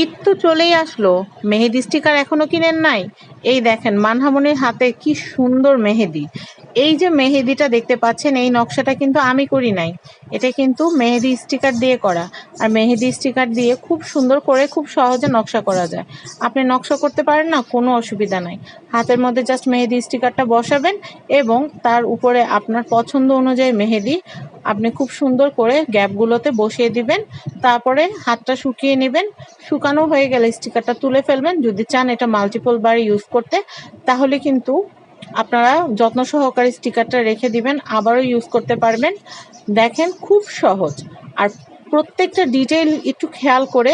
ঈদ তো চলেই আসলো। মেহেদি স্টিকার এখনও কিনেন নাই? এই দেখেন, মানহামনির হাতে কি সুন্দর মেহেদি। এই যে মেহেদিটা দেখতে পাচ্ছেন, এই নকশাটা কিন্তু আমি করি নাই। এটা কিন্তু মেহেদি স্টিকার দিয়ে করা। আর মেহেদি স্টিকার দিয়ে খুব সুন্দর করে খুব সহজে নকশা করা যায়। আপনি নকশা করতে পারেন না, কোনো অসুবিধা নাই। হাতের মধ্যে জাস্ট মেহেদি স্টিকারটা বসাবেন এবং তার উপরে আপনার পছন্দ অনুযায়ী মেহেদি আপনি খুব সুন্দর করে গ্যাপগুলোতে বসিয়ে দিবেন, তারপরে হাতটা শুকিয়ে নেবেন, শুকানো হয়ে গেলে স্টিকারটা তুলে ফেলবেন। যদি চান এটা মাল্টিপল বার ইউজ করতে, তাহলে কিন্তু আপনারা যত্ন সহকারে স্টিকারটা রেখে দিবেন, আবারও ইউজ করতে পারবেন। দেখেন খুব সহজ। আর প্রত্যেকটা ডিটেইল একটু খেয়াল করে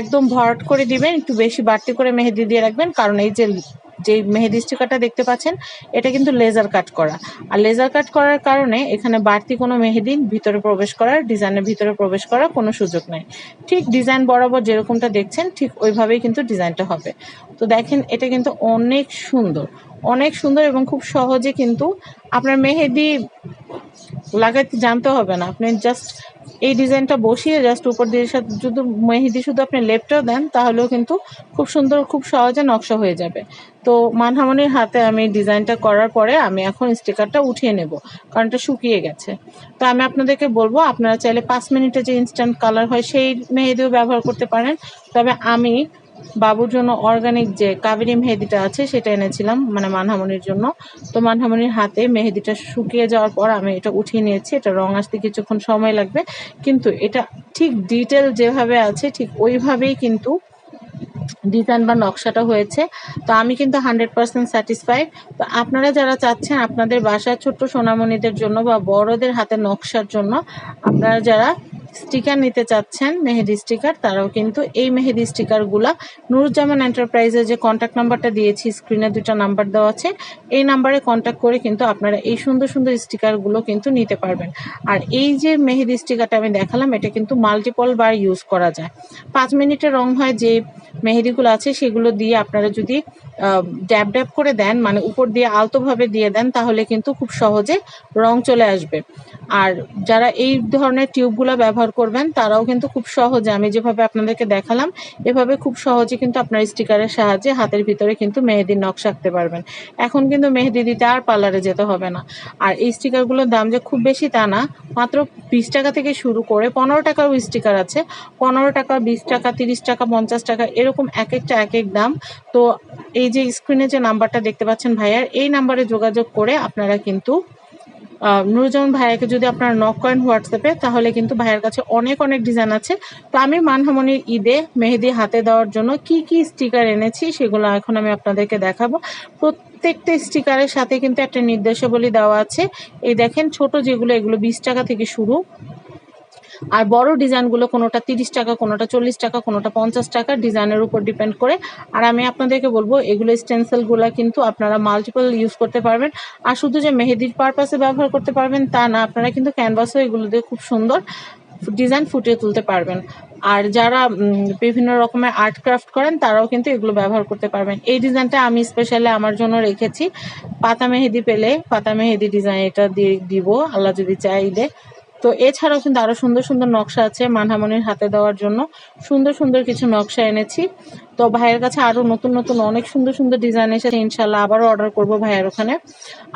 একদম ভরাট করে দিবেন, একটু বেশি বাড়তি করে মেহেদি দিয়ে রাখবেন, কারণ এই যে যে মেহেদি স্টিকারটা দেখতে পাচ্ছেন, এটা কিন্তু লেজার কাট করা। আর লেজার কাট করার কারণে এখানে বাড়তি কোনো মেহেদি ভিতরে প্রবেশ করার, ডিজাইনের ভিতরে প্রবেশ করার কোনো সুযোগ নেই। ঠিক ডিজাইন বরাবর যেরকমটা দেখছেন, ঠিক ওইভাবেই কিন্তু ডিজাইনটা হবে। তো দেখেন, এটা কিন্তু অনেক সুন্দর। অনেক সুন্দর এবং খুব সহজে কিন্তু আপনার মেহেদি লাগাতে জানতে হবে না। আপনি জাস্ট এই ডিজাইনটা বসিয়ে জাস্ট উপর দিয়ে সাথে যদি মেহেদি শুধু আপনি লেপটাও দেন, তাহলেও কিন্তু খুব সুন্দর, খুব সহজে নকশা হয়ে যাবে। তো মানহামনির হাতে আমি ডিজাইনটা করার পরে আমি এখন স্টিকারটা উঠিয়ে নেব, কারণ এটা শুকিয়ে গেছে। তো আমি আপনাদেরকে বলব, আপনারা চাইলে পাঁচ মিনিটে যে ইনস্ট্যান্ট কালার হয়, সেই মেহেদিও ব্যবহার করতে পারেন। তবে আমি বাবুর জন্য অর্গানিক যে কাবেরি মেহেদিটা আছে, সেটা এনেছিলাম মানে মানহামনির জন্য। তো মানহামনির হাতে মেহেদিটা শুকিয়ে যাওয়ার পর আমি এটা উঠিয়ে নিয়েছি, এটা রং আসতে কিছুক্ষণ সময় লাগবে। কিন্তু এটা ঠিক ডিটেল যেভাবে আছে, ঠিক ওইভাবেই কিন্তু ডিজাইন বা নকশাটা হয়েছে। তো আমি কিন্তু হান্ড্রেড পার্সেন্ট স্যাটিসফাইড তো আপনারা যারা চাচ্ছেন আপনাদের বাসার ছোট্ট সোনামণিদের জন্য বা বড়দের হাতে নকশার জন্য, আপনারা যারা স্টিকার নিতে চাচ্ছেন মেহেদি স্টিকার, তারাও কিন্তু এই মেহেদি স্টিকারগুলা। নুরুজ্জামান এন্টারপ্রাইজের যে কন্ট্যাক্ট নাম্বারটা দিয়েছি স্ক্রিনে দুটা নাম্বার দেওয়া আছে, এই নাম্বারে কন্ট্যাক্ট করে কিন্তু আপনারা এই সুন্দর সুন্দর স্টিকারগুলো কিন্তু নিতে পারবেন। আর এই যে মেহেদি স্টিকারটা আমি দেখালাম, এটা কিন্তু মাল্টিপল বার ইউজ করা যায়। পাঁচ মিনিটের রং হয় যে মেহেদিগুলো আছে, সেগুলো দিয়ে আপনারা যদি ড্যাব ড্যাব করে দেন মানে উপর দিয়ে আলতোভাবে দিয়ে দেন, তাহলে কিন্তু খুব সহজে রং চলে আসবে। আর যারা এই ধরনের টিউবগুলো ব্যবহার করবেন, তারাও কিন্তু খুব সহজে, আমি যেভাবে আপনাদেরকে দেখালাম, এভাবে খুব সহজে কিন্তু আপনার স্টিকারের সাহায্যে হাতের ভিতরে কিন্তু মেহেদির নকশা আঁকতে পারবেন। এখন কিন্তু মেহেদি দিতে আর পার্লারে যেতে হবে না। আর এই স্টিকারগুলোর দাম যে খুব বেশি তা না, মাত্র বিশ টাকা থেকে শুরু করে পনেরো টাকারও স্টিকার আছে। পনেরো টাকা, বিশ টাকা, তিরিশ টাকা, পঞ্চাশ টাকা, এরকম এক একটা এক এক দাম। তো এই যে স্ক্রিনে যে নাম্বারটা দেখতে পাচ্ছেন ভাইয়ার, এই নাম্বারে যোগাযোগ করে আপনারা কিন্তু নুরুজ্জামান ভাইয়াকে যদি আপনারা নক করেন হোয়াটসঅ্যাপে, তাহলে কিন্তু ভাইয়ের কাছে অনেক অনেক ডিজাইন আছে। তো আমি মানহামনির ঈদে মেহেদি হাতে দেওয়ার জন্য কি কি স্টিকার এনেছি সেগুলো এখন আমি আপনাদেরকে দেখাবো। প্রত্যেকটা স্টিকারের সাথে কিন্তু একটা নির্দেশাবলী দেওয়া আছে। এই দেখেন ছোট যেগুলো, এগুলো বিশ টাকা থেকে শুরু। আর বড় ডিজাইনগুলো কোনোটা তিরিশ টাকা, কোনোটা চল্লিশ টাকা, কোনোটা পঞ্চাশ টাকা, ডিজাইনের উপর ডিপেন্ড করে। আর আমি আপনাদেরকে বলব, এগুলো স্টেন্সেলগুলো কিন্তু আপনারা মাল্টিপল ইউজ করতে পারবেন। আর শুধু যে মেহেদির পারপাসে ব্যবহার করতে পারবেন তা না, আপনারা কিন্তু ক্যানভাসও এগুলো দিয়ে খুব সুন্দর ডিজাইন ফুটিয়ে তুলতে পারবেন। আর যারা বিভিন্ন রকমের আর্ট ক্রাফট করেন, তারাও কিন্তু এগুলো ব্যবহার করতে পারবেন। এই ডিজাইনটা আমি স্পেশালি আমার জন্য রেখেছি। পাতা মেহেদি পেলে পাতা মেহেদি ডিজাইন এটা দিয়ে দিব, আল্লাহ যদি চাইলে। তো এছাড়াও কিন্তু আরও সুন্দর সুন্দর নকশা আছে মানহামনির হাতে দেওয়ার জন্য। সুন্দর সুন্দর কিছু নকশা এনেছি। তো ভাইয়ের কাছে আরও নতুন নতুন অনেক সুন্দর সুন্দর ডিজাইন এসেছে ইনশাল্লাহ আবারও অর্ডার করব ভাইয়ের ওখানে।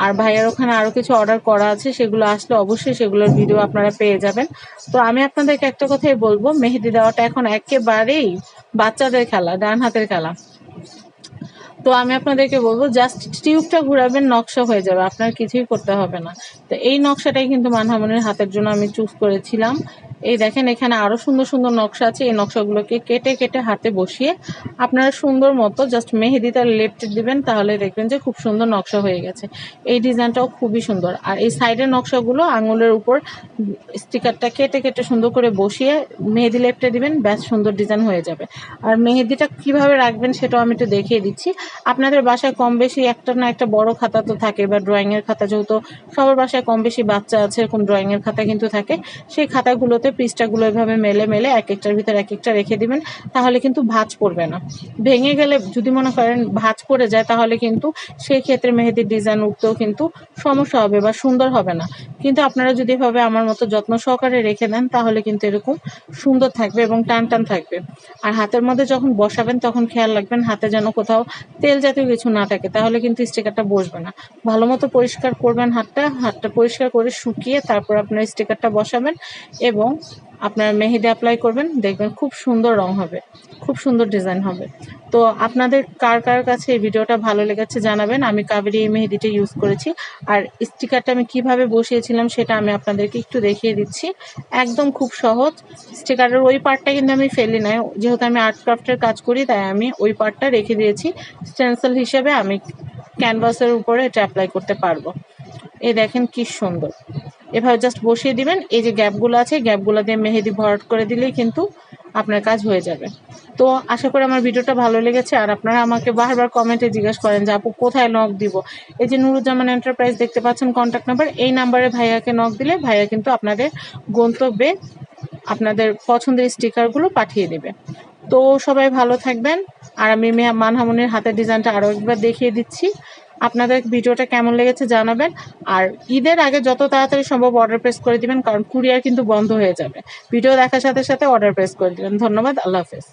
আর ভাইয়ের ওখানে আরও কিছু অর্ডার করা আছে, সেগুলো আসলে অবশ্যই সেগুলোর ভিডিও আপনারা পেয়ে যাবেন। তো আমি আপনাদেরকে একটা কথাই বলব, মেহেদি দেওয়াটা এখন একেবারেই বাচ্চাদের খেলা ডান হাতের খেলা। তো আমি আপনাদেরকে বলব জাস্ট টিউবটা ঘুরাবেন, নকশা হয়ে যাবে, আপনার কিছুই করতে হবে না। তো এই নকশাটাই কিন্তু মানহামনের হাতের জন্য আমি চুজ করেছিলাম। এই দেখেন, এখানে আরও সুন্দর সুন্দর নকশা আছে। এই নকশাগুলোকে কেটে কেটে হাতে বসিয়ে আপনারা সুন্দর মতো জাস্ট মেহেদিটা লেপটে দিবেন, তাহলে দেখবেন যে খুব সুন্দর নকশা হয়ে গেছে। এই ডিজাইনটাও খুবই সুন্দর। আর এই সাইডের নকশাগুলো আঙুলের উপর স্টিকারটা কেটে কেটে সুন্দর করে বসিয়ে মেহেদি লেপটে দিবেন, ব্যাস সুন্দর ডিজাইন হয়ে যাবে। আর মেহেদিটা কীভাবে রাখবেন সেটাও আমি একটু দেখিয়ে দিচ্ছি। আপনাদের বাসায় কম বেশি একটা না একটা বড় খাতা তো থাকে, বা ড্রয়িং এর খাতা, যেহেতু সবার বাসায় কম বেশি বাচ্চা আছে, এরকম ড্রয়িং এর খাতা কিন্তু থাকে। সেই খাতাগুলোতে ভিতরে পিসটাগুলো এভাবে মেলে মেলে এক একটার ভিতরে এক একটা রেখে দিবেন, তাহলে কিন্তু ভাঁজ পড়বে না। ভেঙে গেলে যদি মনে করেন ভাঁজ পড়ে যায়, তাহলে কিন্তু সেই ক্ষেত্রে মেহেদির ডিজাইন উঠতেও কিন্তু সমস্যা হবে বা সুন্দর হবে না। কিন্তু আপনারা যদি এভাবে আমার মতো যত্ন সহকারে রেখে দেন, তাহলে কিন্তু এরকম সুন্দর থাকবে এবং টান টান থাকবে। আর হাতের মধ্যে যখন বসাবেন, তখন খেয়াল রাখবেন হাতে যেন কোথাও তেল জাতীয় কিছু না থাকে, তাহলে কিন্তু স্টিকারটা বসবে না। ভালো মতো পরিষ্কার করবেন হাতটা হাতটা পরিষ্কার করে শুকিয়ে তারপর আপনার স্টিকারটা বসাবেন এবং আপনার মেহেদি অ্যাপ্লাই করবেন, দেখবেন খুব সুন্দর রং হবে, খুব সুন্দর ডিজাইন হবে। তো আপনাদের কার কার কাছে এই ভিডিওটা ভালো লেগেছে জানাবেন, আমি কাবেরি এই মেহেদিটা ইউজ করেছি। আর স্টিকারটা আমি কীভাবে বসিয়েছিলাম সেটা আমি আপনাদেরকে একটু দেখিয়ে দিচ্ছি। একদম খুব সহজ স্টিকারের ওই পার্টটা কিন্তু আমি ফেলি নাই, যেহেতু আমি আর্ট ক্রাফটের কাজ করি, তাই আমি ওই পার্টটা রেখে দিয়েছি। স্টেন্সিল হিসেবে আমি ক্যানভাসের উপরে এটা অ্যাপ্লাই করতে পারব। এই দেখেন কি সুন্দর। এভাবে জাস্ট বসিয়ে দিবেন। এই যে গ্যাপগুলো আছে গ্যাপগুলো দিয়ে মেহেদি ভরাট করে দিলেই কিন্তু আপনার কাজ হয়ে যাবে। তো আশা করি আমার ভিডিওটা ভালো লেগেছে। আর আপনারা আমাকে বারবার কমেন্টে জিজ্ঞেস করেন যে, আপু, কোথায় নক দিব? এই যে নুরুজ্জামান এন্টারপ্রাইজ দেখতে পাচ্ছেন কন্ট্যাক্ট নাম্বার এই নাম্বারে ভাইয়াকে নক দিলে ভাইয়া কিন্তু আপনাদের গন্তব্যে আপনাদের পছন্দের স্টিকারগুলো পাঠিয়ে দেবে। তো সবাই ভালো থাকবেন। আর আমি মানহামনির হাতের ডিজাইনটা আরও একবার দেখিয়ে দিচ্ছি। আপনাদের ভিডিওটা কেমন লেগেছে জানাবেন। আর ঈদের আগে যত তাড়াতাড়ি সম্ভব অর্ডার প্রেস করে দিবেন, কারণ কুরিয়ার কিন্তু বন্ধ হয়ে যাবে। ভিডিও দেখার সাথে সাথে অর্ডার প্রেস করে দিবেন। ধন্যবাদ, আল্লাহ হাফেজ।